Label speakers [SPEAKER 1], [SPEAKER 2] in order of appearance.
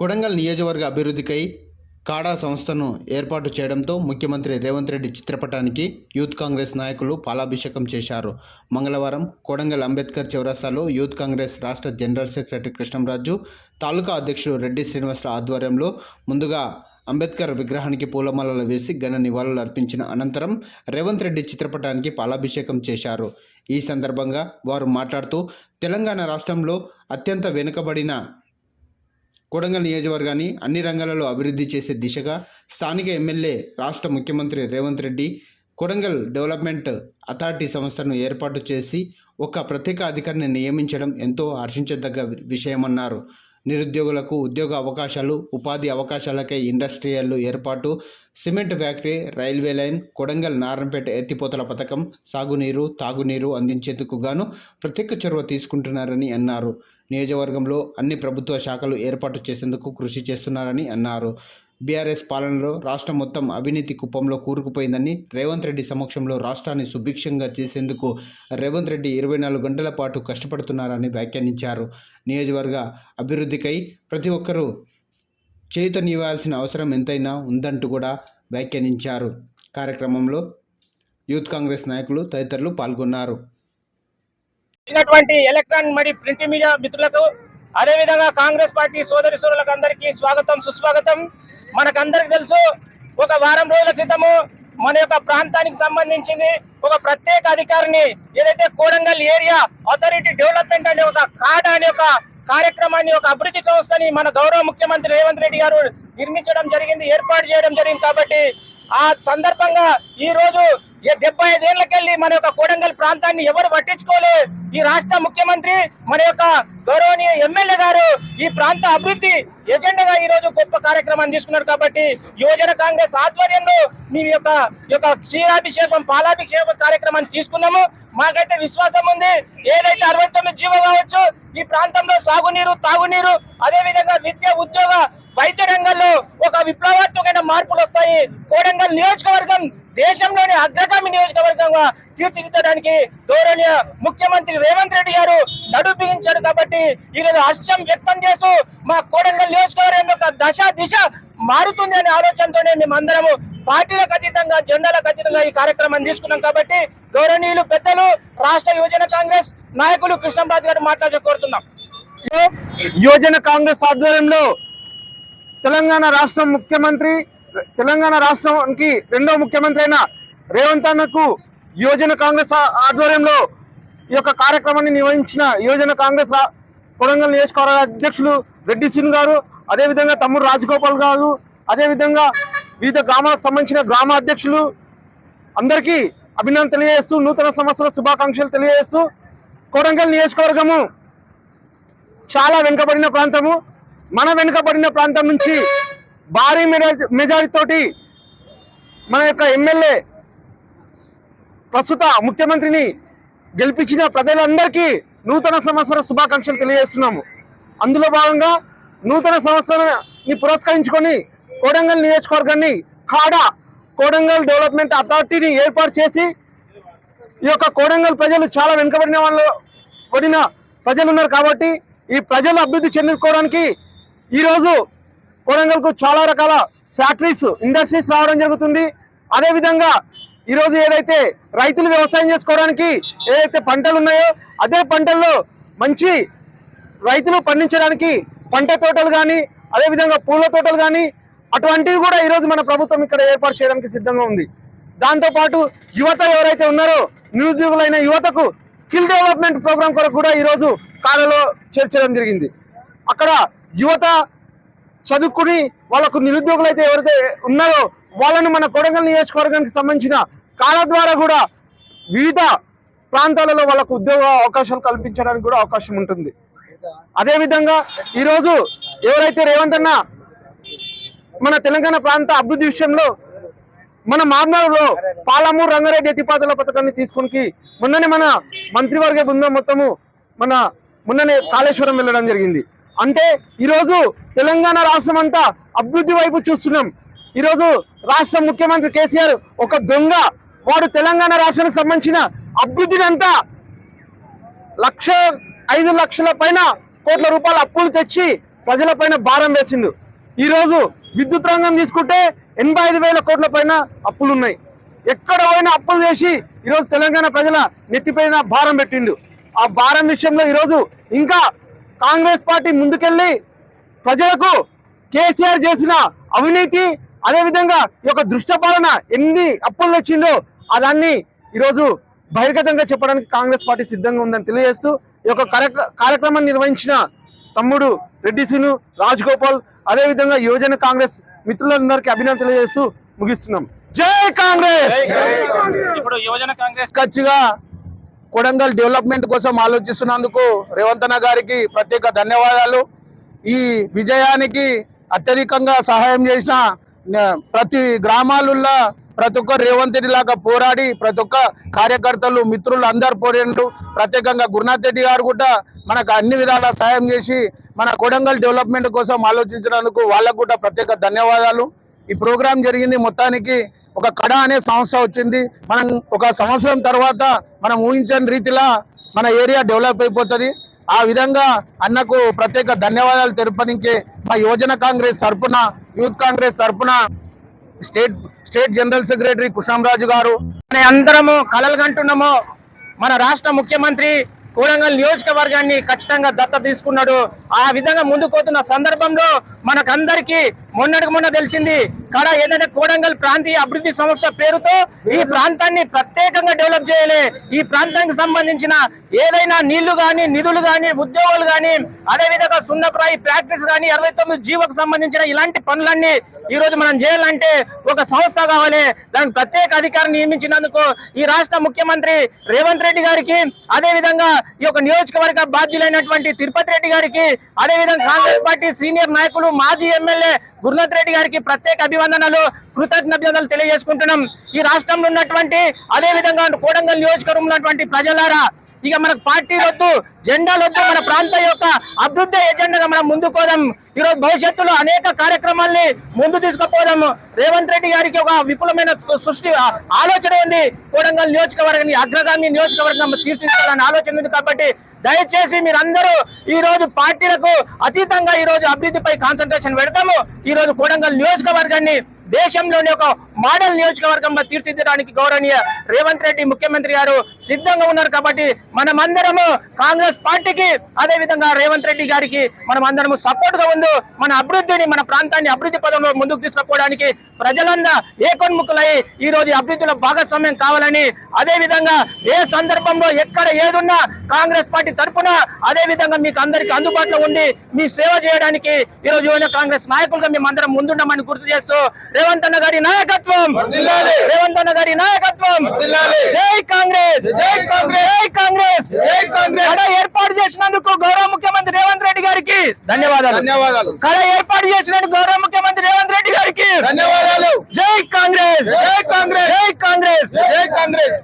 [SPEAKER 1] కొడంగల్ నియోజకవర్గ అభివృద్ధికై కాడా సంస్థను ఏర్పాటు చేయడంతో ముఖ్యమంత్రి రేవంత్ రెడ్డి చిత్రపటానికి యూత్ కాంగ్రెస్ నాయకులు పాలాభిషేకం చేశారు. మంగళవారం కొడంగల్ అంబేద్కర్ చౌరస్తాలో యూత్ కాంగ్రెస్ రాష్ట్ర జనరల్ సెక్రటరీ కృష్ణంరాజు తాలూకా అధ్యక్షుడు రెడ్డి శ్రీనివాసరావు ఆధ్వర్యంలో ముందుగా అంబేద్కర్ విగ్రహానికి పూలమాలలు వేసి ఘన నివాళులు అర్పించిన అనంతరం రేవంత్ రెడ్డి చిత్రపటానికి పాలాభిషేకం చేశారు. ఈ సందర్భంగా వారు మాట్లాడుతూ తెలంగాణ రాష్ట్రంలో అత్యంత వెనుకబడిన కొడంగల్ నియోజకవర్గాన్ని అన్ని రంగాలలో అభివృద్ధి చేసే దిశగా స్థానిక ఎమ్మెల్యే రాష్ట్ర ముఖ్యమంత్రి రేవంత్ రెడ్డి కొడంగల్ డెవలప్మెంట్ అథారిటీ సంస్థను ఏర్పాటు చేసి ఒక ప్రత్యేక అధికారిని నియమించడం ఎంతో హర్షించదగ్గ విషయమన్నారు. నిరుద్యోగులకు ఉద్యోగ అవకాశాలు ఉపాధి అవకాశాలకై ఇండస్ట్రియల్ ఏర్పాటు cement factory railway line Kodangal Narayanpet ఎత్తిపోతల పథకం సాగునీరు తాగునీరు అందించేందుకు గాను ప్రత్యేక చొరవ తీసుకుంటున్నారని అన్నారు. నియోజకవర్గంలో అన్ని ప్రభుత్వ శాఖలు ఏర్పాటు చేసేందుకు కృషి చేస్తున్నారని అన్నారు. బీఆర్ఎస్ పాలనలో రాష్ట్రం మొత్తం అవినీతి కుప్పంలో కూరుకుపోయిందని రేవంత్ రెడ్డి సమక్షంలో రాష్ట్రాన్ని సుభిక్షంగా చేసేందుకు రేవంత్ రెడ్డి ఇరవై నాలుగు గంటల పాటు కష్టపడుతున్నారని వ్యాఖ్యానించారు. నియోజకవర్గ అభివృద్ధికై ప్రతి ఒక్కరూ చేయుతనివ్వాల్సిన అవసరం ఎంతైనా ఉందంటూ కూడా వ్యాఖ్యానించారు. కార్యక్రమంలో యూత్ కాంగ్రెస్ నాయకులు తదితరులు పాల్గొన్నారు.
[SPEAKER 2] వచ్చినటువంటి ఎలక్ట్రానిక్ మరియు ప్రింట్ మీడియా మిత్రులకు అదే విధంగా కాంగ్రెస్ పార్టీ సోదరి సోదరులకు అందరికీ స్వాగతం సుస్వాగతం. మనకందరికి తెలుసు ఒక వారం రోజుల క్రితము మన యొక్క ప్రాంతానికి సంబంధించింది ఒక ప్రత్యేక అధికారిని ఏదైతే కోడంగల్ ఏరియా అథారిటీ డెవలప్మెంట్ అనే ఒక కాడ అనే ఒక కార్యక్రమాన్ని ఒక అభివృద్ధి సంస్థని మన గౌరవ ముఖ్యమంత్రి రేవంత్ రెడ్డి గారు నిర్మించడం జరిగింది ఏర్పాటు చేయడం జరిగింది కాబట్టి ఆ సందర్భంగా ఈ రోజు డెబ్బై ఐదేళ్ళకెళ్ళి మన యొక్క కోడంగల్ ప్రాంతాన్ని ఎవరు పట్టించుకోలే? ఈ రాష్ట్ర ముఖ్యమంత్రి మన యొక్క గౌరవనీయ ఎమ్మెల్యే గారు ఈ ప్రాంత అభివృద్ధి ఎజెండాగా ఈ రోజు గొప్ప కార్యక్రమాన్ని తీసుకున్నారు కాబట్టి యువజన కాంగ్రెస్ ఆధ్వర్యంలో మీ యొక్క యొక్క క్షీరాభిషేకం పాలాభిషేకం కార్యక్రమాన్ని తీసుకున్నాము. మాకైతే విశ్వాసం ఉంది. ఏదైతే అరవై తొమ్మిది జీవో కావచ్చు ఈ ప్రాంతంలో సాగునీరు తాగునీరు అదే విధంగా విద్య ఉద్యోగ వైద్య రంగంలో ఒక విప్లవాత్మకమైన మార్పులు వస్తాయి. కోడంగల్ నియోజకవర్గం దేశంలోని అగ్రగామి నియోజకవర్గంగా తీర్చిదిద్దడానికి గౌరవనీయ ముఖ్యమంత్రి రేవంత్ రెడ్డి గారు నడుపు కాబట్టి ఈరోజు హర్షం వ్యక్తం చేస్తూ మా కోడంగల్ నియోజకవర్గం యొక్క దశ దిశ మారుతుంది అనే ఆలోచనతోనే మేమందరము పార్టీలకు అతీతంగా జెండాలకు అతీతంగా ఈ కార్యక్రమం తీసుకున్నాం కాబట్టి గౌరవనీయులు పెద్దలు రాష్ట్ర యువజన కాంగ్రెస్ నాయకులు కృష్ణంరాజు గారు మాట్లాడ కోరుతున్నాం.
[SPEAKER 3] యువజన కాంగ్రెస్ ఆధ్వర్యంలో తెలంగాణ రాష్ట్రం ముఖ్యమంత్రి తెలంగాణ రాష్ట్రానికి రెండో ముఖ్యమంత్రి అయిన రేవంత్ అన్నకు యువజన కాంగ్రెస్ ఆధ్వర్యంలో ఈ యొక్క కార్యక్రమాన్ని నిర్వహించిన యువజన కాంగ్రెస్ కొడంగల్ నియోజకవర్గ అధ్యక్షులు రెడ్డి సింగ్ గారు అదేవిధంగా తమ్ముడు రాజగోపాల్ గారు అదేవిధంగా వివిధ గ్రామాలకు సంబంధించిన గ్రామ అధ్యక్షులు అందరికీ అభినందన తెలియజేస్తూ నూతన సంవత్సర శుభాకాంక్షలు తెలియజేస్తూ కొడంగల్ నియోజకవర్గము చాలా వెనుకబడిన ప్రాంతము. మన వెనుకబడిన ప్రాంతం నుంచి భారీ మెజారిటీతోటి మన యొక్క ఎమ్మెల్యే ప్రస్తుత ముఖ్యమంత్రిని గెలిపించిన ప్రజలందరికీ నూతన సంవత్సర శుభాకాంక్షలు తెలియజేస్తున్నాము. అందులో భాగంగా నూతన సంవత్సరాన్ని పురస్కరించుకొని కోడంగల్ నియోజకవర్గాన్ని కాడా కోడంగల్ డెవలప్మెంట్ అథారిటీని ఏర్పాటు చేసి ఈ యొక్క కోడంగల్ ప్రజలు చాలా వెనుకబడిన వాళ్ళు పడిన ప్రజలు ఉన్నారు కాబట్టి ఈ ప్రజలు అభివృద్ధి చెందుకోవడానికి ఈరోజు కోడంగల్కు చాలా రకాల ఫ్యాక్టరీస్ ఇండస్ట్రీస్ రావడం జరుగుతుంది. అదేవిధంగా ఈరోజు ఏదైతే రైతులు వ్యవసాయం చేసుకోవడానికి ఏదైతే పంటలు ఉన్నాయో అదే పంటల్లో మంచి రైతులు పండించడానికి పంట తోటలు కానీ అదేవిధంగా పూల తోటలు కానీ అటువంటివి కూడా ఈరోజు మన ప్రభుత్వం ఇక్కడ ఏర్పాటు చేయడానికి సిద్ధంగా ఉంది. దాంతోపాటు యువత ఎవరైతే ఉన్నారో నిరుద్యోగులైన యువతకు స్కిల్ డెవలప్మెంట్ ప్రోగ్రామ్ కొరకు కూడా ఈరోజు కాలలో చేర్చడం జరిగింది. అక్కడ యువత చదువుకుని వాళ్ళకు నిరుద్యోగులు అయితే ఎవరైతే ఉన్నారో వాళ్ళను మన కొడంగల్ నియోజకవర్గానికి సంబంధించిన కాల ద్వారా కూడా వివిధ ప్రాంతాలలో వాళ్ళకు ఉద్యోగ అవకాశాలు కల్పించడానికి కూడా అవకాశం ఉంటుంది. అదేవిధంగా ఈరోజు ఎవరైతే రేవంత్ అన్న మన తెలంగాణ ప్రాంత అభివృద్ధి విషయంలో మన మార్నాడులో పాలమూరు రంగారెడ్డి ఎత్తిపాతల పథకాన్ని తీసుకుని మొన్ననే మన మంత్రివర్గ బృందం మొత్తము మన మొన్ననే కాళేశ్వరం వెళ్ళడం జరిగింది. అంటే ఈరోజు తెలంగాణ రాష్ట్రం అంతా అభివృద్ధి వైపు చూస్తున్నాం. ఈరోజు రాష్ట్ర ముఖ్యమంత్రి కేసీఆర్ ఒక దొంగ వాడు తెలంగాణ రాష్ట్రానికి సంబంధించిన అభివృద్ధిని అంతా లక్ష ఐదు లక్షల పైన కోట్ల రూపాయల అప్పులు తెచ్చి ప్రజల పైన భారం వేసిండు. ఈ రోజు విద్యుత్ రంగం తీసుకుంటే ఎనభై ఐదు వేల కోట్ల పైన అప్పులు ఉన్నాయి ఎక్కడ పోయినా అప్పులు చేసి ఈరోజు తెలంగాణ ప్రజల నెత్తిపైన భారం పెట్టిండు. ఆ భారం విషయంలో ఈరోజు ఇంకా కాంగ్రెస్ పార్టీ ముందుకెళ్ళి ప్రజలకు కేసీఆర్ చేసిన అవినీతి అదే విధంగా ఈ యొక్క దృష్ట పాలన ఎన్ని అప్పులు తెచ్చిందో దాన్ని ఈరోజు బహిర్గతంగా చెప్పడానికి కాంగ్రెస్ పార్టీ సిద్ధంగా ఉందని తెలియజేస్తూ ఈ యొక్క కార్యక్ర- కార్యక్రమాన్ని నిర్వహించిన తమ్ముడు రెడ్డి సీను రాజ్ గోపాల్ అదే విధంగా యువజన కాంగ్రెస్ మిత్రులందరికీ అభినందన తెలియజేస్తూ ముగిస్తున్నాం. జై కాంగ్రెస్!
[SPEAKER 2] ఇప్పుడు యువజన కాంగ్రెస్
[SPEAKER 4] ఖచ్చిగా కొడంగల్ డెవలప్మెంట్ కోసం ఆలోచిస్తున్నందుకు రేవంత్ అన్న గారికి ప్రత్యేక ధన్యవాదాలు. ఈ విజయానికి అత్యధికంగా సహాయం చేసిన ప్రతి గ్రామాలలో ప్రతి ఒక్క రేవంత్ రెడ్డి లాగా పోరాడి ప్రతి ఒక్క కార్యకర్తలు మిత్రులు అందరు పోరాడు ప్రత్యేకంగా గురునాథ్ రెడ్డి గారు కూడా మనకు అన్ని విధాల సహాయం చేసి మన కొడంగల్ డెవలప్మెంట్ కోసం ఆలోచించినందుకు వాళ్ళకు కూడా ప్రత్యేక ధన్యవాదాలు. ఈ ప్రోగ్రాం జరిగింది మొత్తానికి ఒక కడ అనే సంస్థ వచ్చింది. మనం ఒక సంవత్సరం తర్వాత మనం ఊహించని రీతిలో మన ఏరియా డెవలప్ అయిపోతుంది. ఆ విధంగా అన్నకు ప్రత్యేక ధన్యవాదాలు తెలుపడానికి మా యువజన కాంగ్రెస్ తరఫున యూత్ కాంగ్రెస్ తరఫున state state general secretary Krishnamraju గారు.
[SPEAKER 2] అందరము కలలు కంటున్నాము. మన రాష్ట్ర ముఖ్యమంత్రి కోడంగల్ నియోజకవర్గాన్ని ఖచ్చితంగా దత్త తీసుకున్నాడు. ఆ విధంగా ముందుకు పోతున్న సందర్భంలో మనకందరికి మొన్నటికి మొన్న తెలిసింది కాడ ఏంటంటే కోడంగల్ ప్రాంతీయ అభివృద్ధి సంస్థ పేరుతో ఈ ప్రాంతాన్ని ప్రత్యేకంగా డెవలప్ చేయలే. ఈ ప్రాంతానికి సంబంధించిన ఏదైనా నీళ్ళు గాని నిధులు గాని ఉద్యోగాలు గాని అదే విధంగా సున్నప్రాయి ప్రాక్టీస్ గాని అరవై తొమ్మిది జీవోకు సంబంధించిన ఇలాంటి పనులన్నీ ఈ రోజు మనం చేయాలంటే ఒక సంస్థ కావాలి. దానికి ప్రత్యేక అధికారం నియమించినందుకు ఈ రాష్ట్ర ముఖ్యమంత్రి రేవంత్ రెడ్డి గారికి అదే విధంగా ఈ యొక్క నియోజకవర్గ బాధ్యులైనటువంటి తిరుపతి రెడ్డి గారికి అదే విధంగా కాంగ్రెస్ పార్టీ సీనియర్ నాయకులు మాజీ ఎమ్మెల్యే గురునాథ్ రెడ్డి గారికి ప్రత్యేక అభివందనలు కృతజ్ఞతలు తెలియజేసుకుంటున్నాం. ఈ రాష్ట్రంలో ఉన్నటువంటి అదే విధంగా కోడంగల్ నియోజకవర్గం ఉన్నటువంటి ప్రజలారా ఇక మనకు పార్టీ వద్దు జెండాలు వద్దు మన ప్రాంతం యొక్క అభివృద్ధి ఎజెండాగా మనం ముందుకోదాం ఈరోజు భవిష్యత్తులో అనేక కార్యక్రమాల్ని ముందు తీసుకుపోదాము రేవంత్ రెడ్డి గారికి ఒక విపులమైన సృష్టి ఆలోచన ఉంది. కోడంగల్ నియోజకవర్గాన్ని అగ్రగామి నియోజకవర్గం తీర్చిదిద్దాలని ఆలోచన ఉంది కాబట్టి దయచేసి మీరందరూ ఈ రోజు పార్టీలకు అతీతంగా ఈ రోజు అభివృద్ధిపై కాన్సన్ట్రేషన్ పెడతాము. ఈ రోజు కోడంగల్ నియోజకవర్గాన్ని దేశంలోని ఒక మోడల్ నియోజకవర్గంగా తీర్చిదిద్దడానికి గౌరవనీయ రేవంత్ రెడ్డి ముఖ్యమంత్రి గారు సిద్ధంగా ఉన్నారు కాబట్టి మనమందరము కాంగ్రెస్ పార్టీకి అదే విధంగా రేవంత్ రెడ్డి గారికి మనం అందరము సపోర్ట్గా ఉందో మన అభివృద్ధిని మన ప్రాంతాన్ని అభివృద్ధి పదంలో ముందుకు తీసుకుపోవడానికి ప్రజలందా ఏకోన్ముఖులై ఈ రోజు అభివృద్ధిలో భాగస్వామ్యం కావాలని అదే విధంగా ఏ సందర్భంలో ఎక్కడ ఏదున్నా కాంగ్రెస్ పార్టీ తరపున అదే విధంగా మీకు అందరికి అందుబాటులో ఉండి మీ సేవ చేయడానికి ఈ రోజు కాంగ్రెస్ నాయకులుగా మేము అందరం ముందుండమని గుర్తు చేస్తూ రేవంత్ అన్న గారి నాయకత్వం రేవంత్ అన్న గారి నాయకత్వం. జై కాంగ్రెస్. జై కాంగ్రెస్. జై కాంగ్రెస్. జై కాంగ్రెస్. కడ ఏర్పాటు చేసినందుకు గౌరవ ముఖ్యమంత్రి రేవంత్ రెడ్డి గారికి ధన్యవాదాలు.
[SPEAKER 4] ధన్యవాదాలు.
[SPEAKER 2] కడ ఏర్పాటు చేసినందుకు గౌరవ ముఖ్యమంత్రి రేవంత్ రెడ్డి గారికి
[SPEAKER 4] ధన్యవాదాలు.
[SPEAKER 2] జై కాంగ్రెస్.
[SPEAKER 4] జై కాంగ్రెస్.
[SPEAKER 2] జై కాంగ్రెస్.
[SPEAKER 4] జై కాంగ్రెస్.